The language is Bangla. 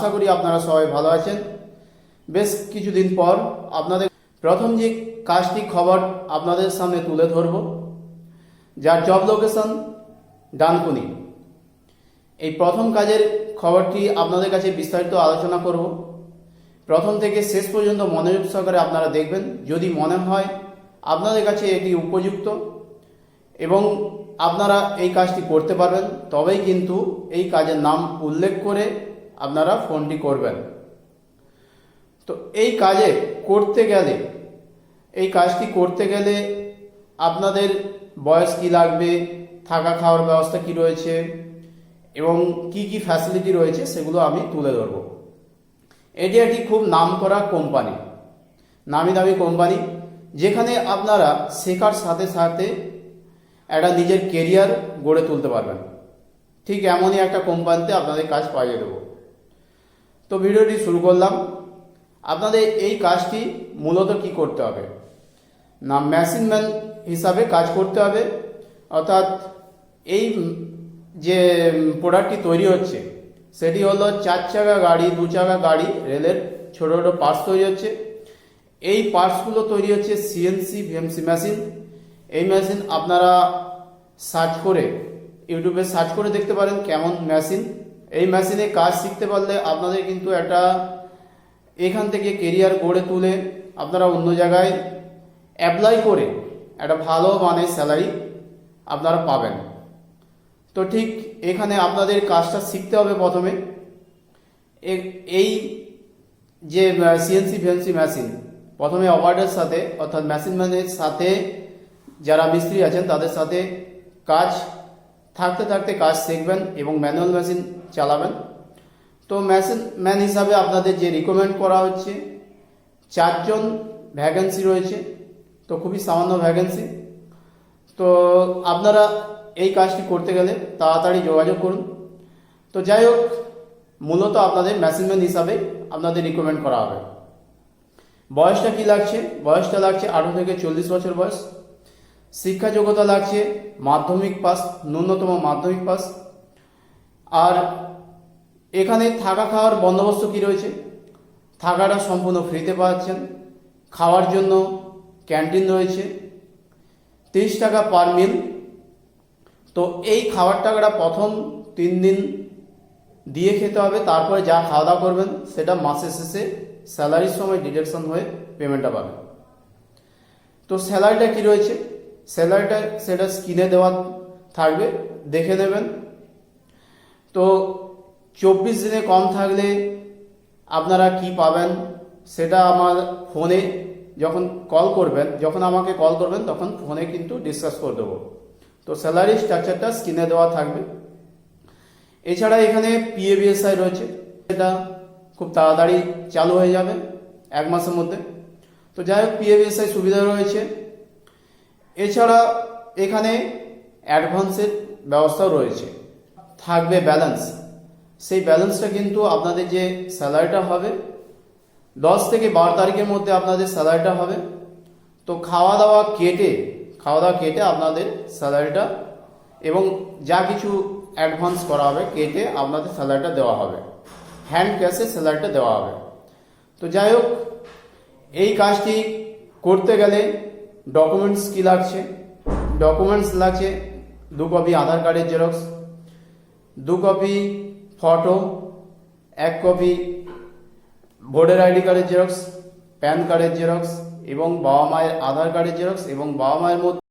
আশা করি আপনারা সবাই ভালো আছেন। বেশ কিছুদিন পর আপনাদের প্রথম যে কাজটি খবর আপনাদের সামনে তুলে ধরব, যার জব লোকেশন ডানকুনি। এই প্রথম কাজের খবরটি আপনাদের কাছে বিস্তারিত আলোচনা করব। প্রথম থেকে শেষ পর্যন্ত মনোযোগ সহকারে আপনারা দেখবেন। যদি মনে হয় আপনাদের কাছে এটি উপযুক্ত এবং আপনারা এই কাজটি করতে পারবেন, তবেই কিন্তু এই কাজের নাম উল্লেখ করে আপনারা ফোনটি করবেন। তো এই কাজে করতে গেলে, এই কাজটি করতে গেলে আপনাদের বয়স কি লাগবে, থাকা খাওয়ার ব্যবস্থা কি রয়েছে, এবং কি কি ফ্যাসিলিটি রয়েছে সেগুলো আমি তুলে ধরব। এটি একটি খুব নামকরা কোম্পানি নামি দামি কোম্পানি যেখানে আপনারা শেখার সাথে সাথে একটা নিজের কেরিয়ার গড়ে তুলতে পারবেন। ঠিক এমনই একটা কোম্পানিতে আপনাদের কাজ পাইয়ে দেবো। তো ভিডিওটি শুরু করলাম। আপনাদের এই কাজটি মূলত কি করতে হবে? না মেশিন ম্যান হিসাবে কাজ করতে হবে। অর্থাৎ এই যে প্রোডাক্টটি তৈরি হচ্ছে, সেটি হলো চার চাকা গাড়ি, দু চাকা গাড়ি, রেলের ছোটো ছোটো পার্টস তৈরি হচ্ছে। এই পার্টসগুলো তৈরি হচ্ছে সিএনসি ভিএমসি মেশিন এই মেশিন আপনারা সার্চ করে ইউটিউবে সার্চ করে দেখতে পারেন কেমন মেশিন এই মেশিনে কাজ শিখতে পারলে আপনাদের কিন্তু একটা এখান থেকে কেরিয়ার গড়ে তুলে আপনারা অন্য জায়গায় অ্যাপ্লাই করে একটা ভালো মানের স্যালারি আপনারা পাবেন। তো ঠিক এখানে আপনাদের কাজটা শিখতে হবে প্রথমে। এই যে সিএনসি ভিএনসি মেশিন প্রথমে অপারেটের সাথে, অর্থাৎ মেশিন ম্যানের সাথে যারা মিস্ত্রি আছেন, তাদের সাথে কাজ থাকতে থাকতে কাজ শিখবেন এবং ম্যানুয়াল মেশিন চালাবেন। তো মেশিন, ম্যান হিসাবে আপনাদের যে রিকমেন্ড করা হচ্ছে, চারজন ভ্যাকেন্সি রয়েছে, তো খুবই সামান্য ভ্যাকেন্সি তো আপনারা এই কাজটি করতে গেলে তাড়াতাড়ি যোগাযোগ করুন। তো যাই হোক, মূলত আপনাদের মেশিনম্যান হিসাবে আপনাদের রিকমেন্ড করা হবে। বয়সটা কি লাগছে? বয়সটা লাগছে আঠারো থেকে চল্লিশ বছর বয়স। শিক্ষা যোগ্যতা লাগছে, মাধ্যমিক পাস, ন্যূনতম মাধ্যমিক পাস। আর এখানে থাকা খাওয়ার বন্দোবস্ত কি রয়েছে? থাকাটা সম্পূর্ণ ফ্রিতে পাচ্ছেন। খাওয়ার জন্য ক্যান্টিন রয়েছে। তিরিশ টাকা পার মিল। তো এই খাবার টাকাটা প্রথম তিন দিন দিয়ে খেতে হবে, তারপরে যা খাওয়া দাওয়া করবেন, সেটা মাসের শেষে স্যালারির সময় ডিডাকশন হয়ে পেমেন্টটা পাবেন। তো স্যালারিটা কি রয়েছে? স্যালারিটা সেটা স্ক্রিনে দেওয়া থাকবে, দেখে নেবেন। তো চব্বিশ দিনে কম থাকলে আপনারা কি পাবেন সেটা আমার ফোনে যখন কল করবেন, যখন আমাকে কল করবেন, তখন ফোনে কিন্তু ডিসকাস করে দেবো। তো স্যালারি স্ট্রাকচারটা স্ক্রিনে দেওয়া থাকবে। এছাড়া এখানে পিএবিএসআই রয়েছে এটা খুব তাড়াতাড়ি চালু হয়ে যাবে এক মাসের মধ্যে। তো যাই হোক পিএবিএসআই সুবিধা রয়েছে। এছাড়া এখানে অ্যাডভান্সের ব্যবস্থাও রয়েছে। থাকবে ব্যালেন্স। সেই ব্যালেন্সটা কিন্তু আপনাদের যে স্যালারিটা হবে, দশ থেকে বারো তারিখের মধ্যে আপনাদের স্যালারিটা হবে। তো খাওয়া দাওয়া কেটে, খাওয়া দাওয়া কেটে আপনাদের স্যালারিটা এবং যা কিছু অ্যাডভান্স করা হবে কেটে আপনাদের স্যালারিটা দেওয়া হবে। হ্যান্ড ক্যাশে স্যালারিটা দেওয়া হবে। তো যাই হোক, এই কাজটি করতে গেলে ডকুমেন্টস কি লাগছে? ডকুমেন্টস লাগছে দু কপি আধার কার্ডের জেরক্স দু কপি ফটো এক কপি ভোটার আইডি কার্ডের জেরক্স প্যান কার্ডের জেরক্স এবং বাবা মায়ের আধার কার্ডের জেরক্স এবং বাবা মায়ের মধ্যে